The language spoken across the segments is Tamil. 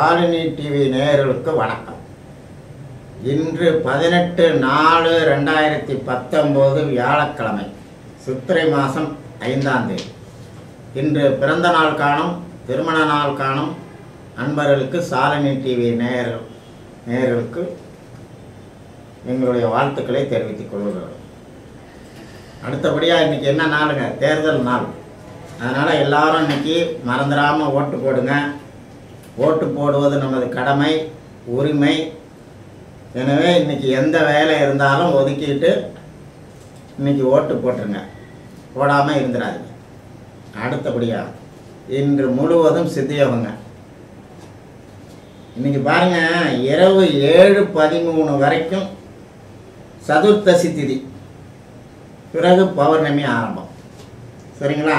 சாலினி டிவி நேயர்களுக்கு வணக்கம். இன்று பதினெட்டு நாலு ரெண்டாயிரத்தி பத்தொம்போது வியாழக்கிழமை சித்திரை மாதம் ஐந்தாம் தேதி. இன்று பிறந்த நாள் காணும் திருமண நாள் காணும் அன்பர்களுக்கு சாலினி டிவி நேயர் நேயர்களுக்கு எங்களுடைய வாழ்த்துக்களை தெரிவித்துக் கொள்கிறோம். அடுத்தபடியாக இன்றைக்கி என்ன நாளுங்க? தேர்தல் நாள். அதனால் எல்லாரும் இன்றைக்கி மறந்துடாமல் ஓட்டு போடுங்க. ஓட்டு போடுவது நமது கடமை உரிமை. எனவே இன்னைக்கு எந்த வேலை இருந்தாலும் ஒதுக்கிட்டு இன்னைக்கு ஓட்டு போட்டுருங்க. போடாமல் இருந்துடாதீங்க அடுத்தபடியாக இன்று முழுவதும் சித்தியோகங்க. இன்னைக்கு பாருங்க இரவு ஏழு பதிமூணு வரைக்கும் சதுர்த்தசி திதி. பிறகு பௌர்ணமி ஆரம்பம். சரிங்களா?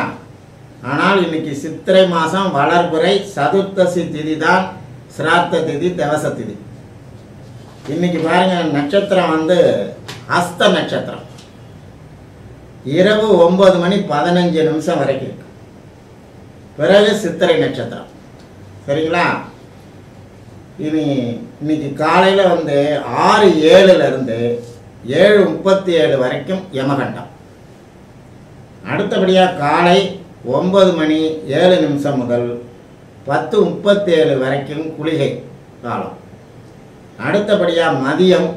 ஆனால் இன்னைக்கு சித்திரை மாதம் வளர்புரை சதுர்த்தசி திதி தான் சிராத்த திதி தவச திதி. இன்னைக்கு பாருங்க நட்சத்திரம் வந்து அஸ்த நட்சத்திரம். இரவு ஒன்பது மணி பதினஞ்சு நிமிஷம் வரைக்கும் இருக்கு. பிறகு சித்திரை நட்சத்திரம். சரிங்களா? இனி இன்னைக்கு காலையில் வந்து ஆறு ஏழுலேருந்து ஏழு முப்பத்தி ஏழு வரைக்கும் யமகண்டம். அடுத்தபடியாக காலை ஒன்பது மணி ஏழு நிமிஷம் முதல் பத்து முப்பத்தேழு வரைக்கும் குளிகை காலம். அடுத்தபடியாக மதியம்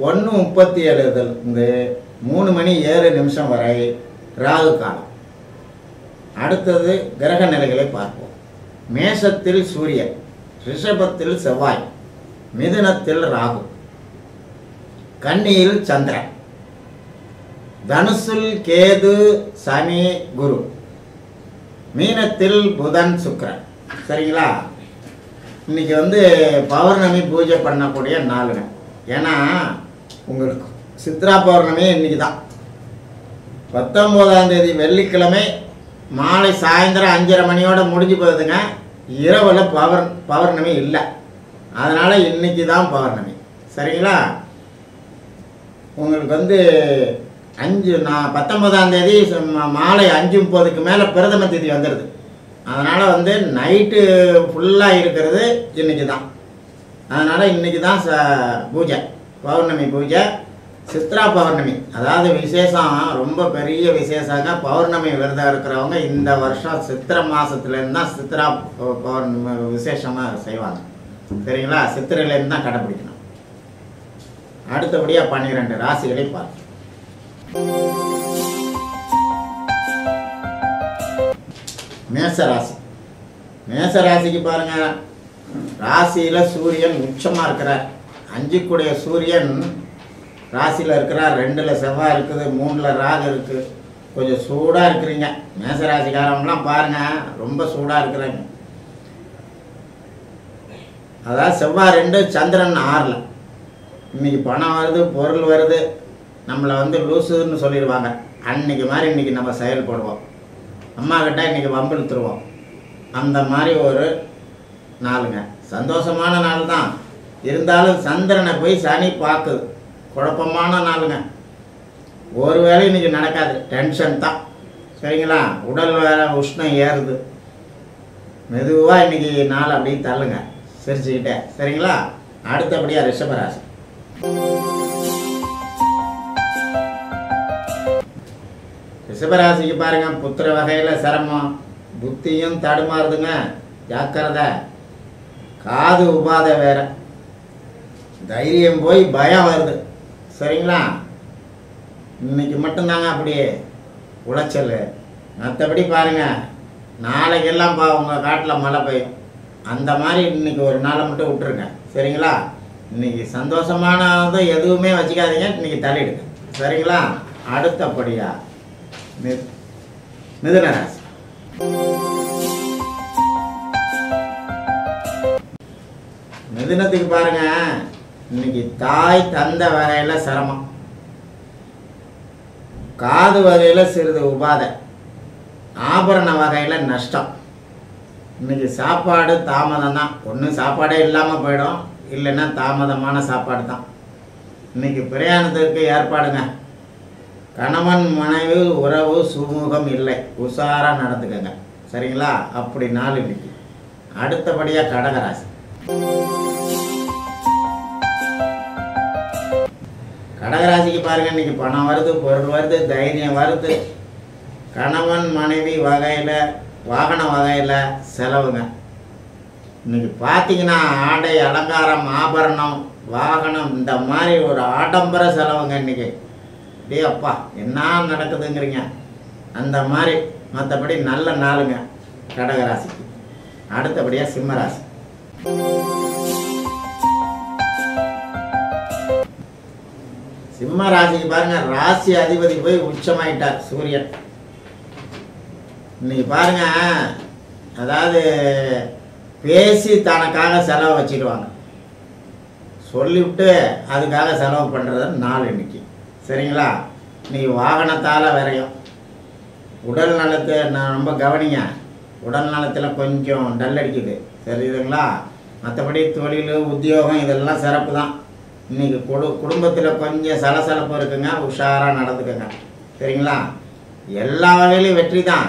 ஒன்று முப்பத்தி ஏழுலேருந்து மூணு மணி ஏழு நிமிஷம் வரை ராகு காலம். அடுத்தது கிரக நிலைகளை பார்ப்போம். மேஷத்தில் சூரியன் ரிஷபத்தில் செவ்வாய் மிதுனத்தில் ராகு கன்னியில் சந்திரன் தனுசுல் கேது சனி குரு. மீனத்தில் புதன் சுக்கரன். சரிங்களா? இன்னைக்கு வந்து பௌர்ணமி பூஜை பண்ணக்கூடிய நாளுங்க. ஏன்னா உங்களுக்கு சித்ரா பௌர்ணமி இன்னைக்கு தான். பத்தொம்போதாம் தேதி வெள்ளிக்கிழமை மாலை சாயந்தரம் அஞ்சரை மணியோட முடிஞ்சு போகுதுங்க. இரவில் பௌர் பௌர்ணமி இல்லை. அதனால் இன்னைக்கு தான் பௌர்ணமி. சரிங்களா? உங்களுக்கு வந்து அஞ்சு நான் பத்தொன்பதாம் தேதி மாலை அஞ்சு முப்பதுக்கு மேலே பிரதம தேதி வந்துடுது அதனால் வந்து நைட்டு ஃபுல்லாக இருக்கிறது இன்னைக்கு தான். அதனால் இன்னைக்கு தான் ச பூஜை. பௌர்ணமி பூஜை சித்ரா பௌர்ணமி. அதாவது விசேஷம் ரொம்ப பெரிய விசேஷமாக பௌர்ணமி விரதம் இருக்கிறவங்க இந்த வருஷம் சித்திரை மாதத்துலேருந்து தான் சித்ரா பௌர்ணமி விசேஷமாக செய்வாங்க. சரிங்களா? சித்திரையிலேருந்து தான் கடைப்பிடிக்கணும் அடுத்தபடியாக பன்னிரெண்டு ராசிகளை பார்க்கணும் மேசராசி. மேசராசிக்கு பாருங்க ராசியில சூரியன் உச்சமா இருக்கிறார். அஞ்சுக்குடைய சூரியன் ராசியில இருக்கிறார். ரெண்டுல செவ்வாய் இருக்குது மூணுல ராகு இருக்கு. கொஞ்சம் சூடா இருக்கிறீங்க. மேச பாருங்கள் பாருங்க ரொம்ப சூடா இருக்கிறாங்க. அதாவது செவ்வாய் ரெண்டு சந்திரன் ஆறில். இன்னைக்கு பணம் வருது பொருள் வருது. நம்மளை வந்து லூசுன்னு சொல்லிடுவாங்க. அன்னைக்கு மாதிரி இன்றைக்கி நம்ம செயல்படுவோம். அம்மா கிட்ட இன்றைக்கி வம்பிழுத்துருவோம் அந்த மாதிரி ஒரு நாளுங்க. சந்தோஷமான நாள் தான். இருந்தாலும் சந்திரனை போய் சனி பார்க்குது. குழப்பமான நாளுங்க. ஒரு வேலை இன்னைக்கு நடக்காது. டென்ஷன் தான். சரிங்களா? உடல் வேலை உஷ்ணம் ஏறுது. மெதுவாக இன்னைக்கு நாள் அப்படியே தள்ளுங்க. சிரிச்சுக்கிட்டே. சரிங்களா? அடுத்தபடியாக ரிஷபராசி. ரிஷபராசிக்கு பாருங்க புத்திர வகையில் சிரமம். புத்தியும் தடுமாறுதுங்க. ஜாக்கிரதை. காது உபாதை வேற. தைரியம் போய் பயம் வருது. சரிங்களா? இன்னைக்கு மட்டும்தாங்க அப்படியே உளைச்சல். மற்றபடி பாருங்க நாளைக்கெல்லாம் பா உங்கள் காட்டில் மழை பெய்யும். அந்த மாதிரி இன்னைக்கு ஒரு நாளை மட்டும் விட்டுருங்க. சரிங்களா? இன்னைக்கு சந்தோஷமானது எதுவுமே வச்சுக்காதீங்க. இன்னைக்கு தள்ளிடுங்க. சரிங்களா? அடுத்தபடியாக மிது மிதுன மிதுனத்துக்கு பாருங்க. இன்னைக்கு தாய் தந்த வரையில சிரமம். காது வகையில சிறிது உபாதை. ஆபரண வகையில நஷ்டம். இன்னைக்கு சாப்பாடு தாமதம் தான். ஒன்றும் சாப்பாடே இல்லாமல் போயிடும். இல்லைன்னா தாமதமான சாப்பாடு தான். இன்னைக்கு பிரயாணத்திற்கு ஏற்பாடுங்க. கணவன் மனைவி உறவு சுமூகம் இல்லை. உஷாராக நடந்துக்கங்க. சரிங்களா? அப்படி நாள் இன்னைக்கு. அடுத்தபடியாக கடகராசி. கடகராசிக்கு பாருங்க இன்னைக்கு பணம் வருது பொருள் வருது தைரியம் வருது. கணவன் மனைவி வகையில் வாகன வகையில் செலவுங்க. இன்னைக்கு பார்த்தீங்கன்னா ஆடை அலங்காரம் ஆபரணம் வாகனம் இந்த மாதிரி ஒரு ஆடம்பர செலவுங்க இன்னைக்கு. டே அப்பா என்ன நடக்குதுங்கிறீங்க? அந்த மாதிரி மற்றபடி நல்ல நாளுங்க கடகராசிக்கு. அடுத்தபடியாக சிம்மராசி. சிம்ம ராசிக்கு பாருங்க ராசி அதிபதி போய் உச்சமாயிட்டார் சூரியன். இன்னைக்கு பாருங்க அதாவது பேசி தனக்காக செலவு வச்சுடுவாங்க. சொல்லிவிட்டு அதுக்காக செலவு பண்ணுறது நாள் இன்னைக்கு. சரிங்களா? நீ வாகனத்தால் விரையும். உடல் நலத்தை நான் ரொம்ப கவனிங்க. உடல் நலத்தில் கொஞ்சம் டல் அடிக்குது. சரிதுங்களா? மற்றபடி தொழில் உத்தியோகம் இதெல்லாம் சிறப்பு தான் இன்றைக்கி குடு குடும்பத்தில் கொஞ்சம் சலசலப்பு இருக்குங்க. உஷாராக நடந்துக்குங்க. சரிங்களா? எல்லா வகையிலையும் வெற்றி தான்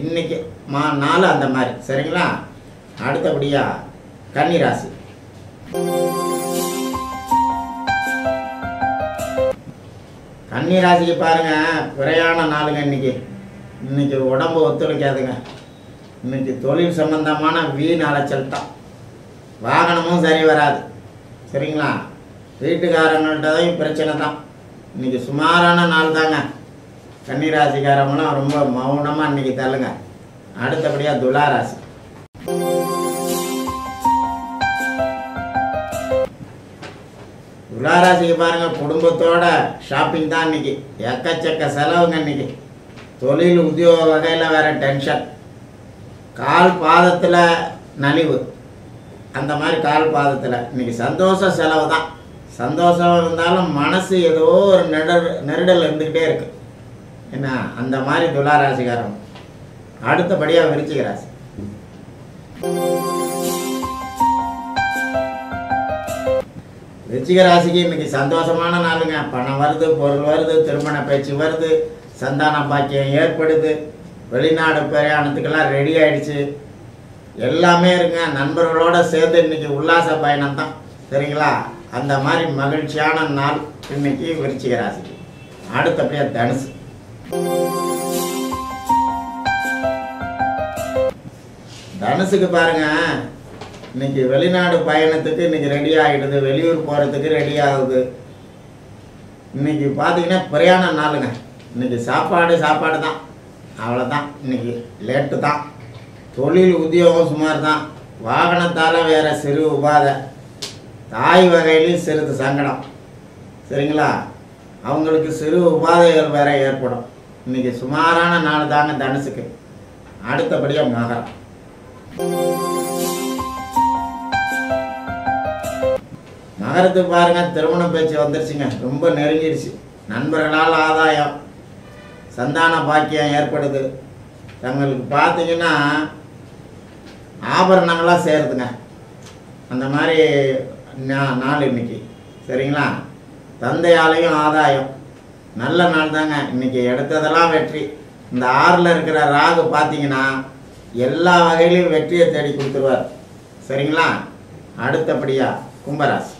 இன்னைக்கு மா நாள் அந்த மாதிரி. சரிங்களா? அடுத்தபடியாக கன்னிராசி. கன்னிராசிக்கு பாருங்க. விரையான நாளுங்க இன்னைக்கு. இன்னைக்கு உடம்பு ஒத்துழைக்காதுங்க. இன்னைக்கு தொழில் சம்பந்தமான வீண் அலைச்சல் தான். வாகனமும் சரி வராது. சரிங்களா? வீட்டுக்காரங்கள்ட்டதும் பிரச்சனை தான். இன்னைக்கு சுமாரான நாள் தாங்க. கன்னிராசிக்காரங்களும் ரொம்ப மௌனமாக இன்னைக்கு தள்ளுங்க. அடுத்தபடியாக துளாராசி துளாராசிக்கு பாருங்க குடும்பத்தோட ஷாப்பிங் தான் இன்னைக்கு. எக்கச்சக்க செலவுங்க இன்னைக்கு. தொழில் உத்தியோக வகையில் வேற டென்ஷன் கால் பாதத்தில் நலிவு. அந்த மாதிரி கால் பாதத்தில். இன்னைக்கு சந்தோஷ செலவு தான். சந்தோஷம் இருந்தாலும் மனசு ஏதோ ஒரு நெடல் நெருடல் இருந்துக்கிட்டே இருக்கு. என்ன அந்த மாதிரி துளாராசிக்காரன் அடுத்தபடியாக விருச்சிக ராசி. விருச்சிக ராசிக்கு இன்னைக்கு சந்தோஷமான நாளுங்க. பணம் வருது பொருள் வருது திருமண பேச்சு வருது சந்தான பாக்கியம் ஏற்படுது. வெளிநாடு பிரயாணத்துக்கெல்லாம் ரெடி ஆயிடுச்சு. எல்லாமே இருக்குங்க நண்பர்களோட சேர்ந்து இன்னைக்கு உல்லாச பயணம் தான் சரிங்களா? அந்த மாதிரி மகிழ்ச்சியான நாள் இன்னைக்கு விருச்சிக ராசிக்கு. அடுத்தபடியாக தனுசு. தனுசுக்கு பாருங்க. இன்னைக்கு வெளிநாடு பயணத்துக்கு இன்னைக்கு ரெடி ஆகிடுது வெளியூர் போகிறதுக்கு ரெடி ஆகுது. இன்னைக்கு பார்த்தீங்கன்னா பிரயாண நாளுங்க. இன்னைக்கு சாப்பாடு சாப்பாடு தான். அவ்வளோதான் இன்னைக்கு லேட்டு தான். தொழில் உத்தியோகம் சுமார் தான் வாகனத்தால் வேறு சிறு உபாதை. தாய் வகையிலையும் சிறிது சங்கடம். சரிங்களா? அவங்களுக்கு சிறு உபாதைகள் வேற ஏற்படும். இன்னைக்கு சுமாரான நாள் தாங்க தனுசுக்கு. அடுத்தபடியாக மகரம். மகரத்துக்கு பாருங்க திருமண பேச்சு வந்துருச்சுங்க. ரொம்ப நெருங்கிடுச்சு நண்பர்களால் ஆதாயம். சந்தான பாக்கியம் ஏற்படுது. தங்களுக்கு பார்த்தீங்கன்னா ஆபரணங்களாக சேருதுங்க. அந்த மாதிரி நா- நாள் இன்னைக்கு. சரிங்களா? தந்தையாலையும் ஆதாயம். நல்ல நாள் தாங்க. இன்னைக்கு எடுத்ததெல்லாம் வெற்றி. இந்த ஆறில் இருக்கிற ராகு பார்த்தீங்கன்னா எல்லா வகையிலையும் வெற்றியை தேடி கொடுத்துருவார். சரிங்களா? அடுத்தபடியா கும்பராசி.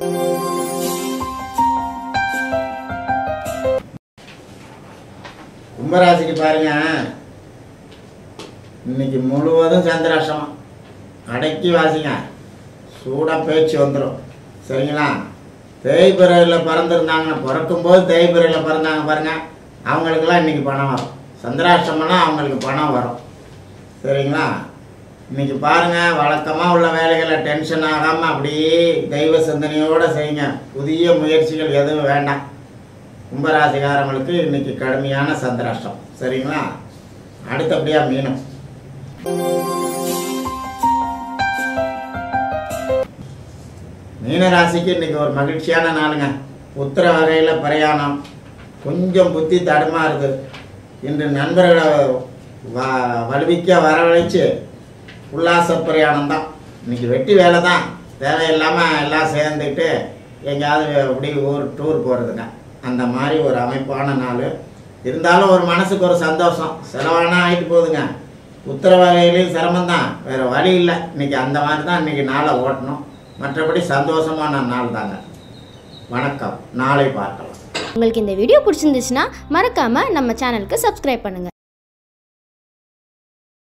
கும்பராசிக்கு பாருங்க. இன்னைக்கு முழுவதும் சந்திராஷ்டமம். அடக்கி வாசிங்க. சூடாக பேச்சு வந்துடும் சரிங்களா? தேய்பிறையில் பிறந்திருந்தாங்க. பிறக்கும்போது தேய்பிறையில் பிறந்தாங்க பாருங்க. அவங்களுக்கெல்லாம் இன்னைக்கு பணம் வரும். சந்திராஷ்டமெல்லாம் அவங்களுக்கு பணம் வரும். சரிங்களா? இன்னைக்கு பாருங்கள் வழக்கமாக உள்ள வேலைகளை டென்ஷன் ஆகாமல் அப்படியே தெய்வ சிந்தனையோடு செய்யுங்க. புதிய முயற்சிகள் எதுவும் வேண்டாம். கும்பராசிகாரங்களுக்கு இன்னைக்கு கடுமையான சந்திராஷ்டம். சரிங்களா? அடுத்தபடியாக மீனம். மீனராசிக்கு இன்னைக்கு ஒரு மகிழ்ச்சியான நாளுங்க. உத்தர வகையில் பிரயாணம். கொஞ்சம் புத்தி தடுமாறுது. இன்று நண்பர்களை வ வலுவிக்க வரவழைச்சு உல்லாச பிரயாணம் தான் இன்னைக்கு வெட்டி வேலை தான் தேவையில்லாமல் எல்லாம் சேர்ந்துக்கிட்டு எங்கேயாவது அப்படி ஊர் டூர் போகிறதுங்க அந்த மாதிரி ஒரு அமைப்பான நாள். இருந்தாலும் ஒரு மனசுக்கு ஒரு சந்தோஷம். செலவானா ஆகிட்டு போகுதுங்க. உத்தர வகையிலையும் சிரமம்தான். வேறு வழி இல்லை. இன்னைக்கு அந்த மாதிரி தான் இன்னைக்கு நாளை ஓட்டணும். மற்றபடி சந்தோஷமான நாள் தாங்க வணக்கம். நாளை பார்க்கலாம். உங்களுக்கு இந்த வீடியோ பிடிச்சிருந்துச்சுன்னா மறக்காமல் நம்ம சேனலுக்கு சப்ஸ்கிரைப் பண்ணுங்கள்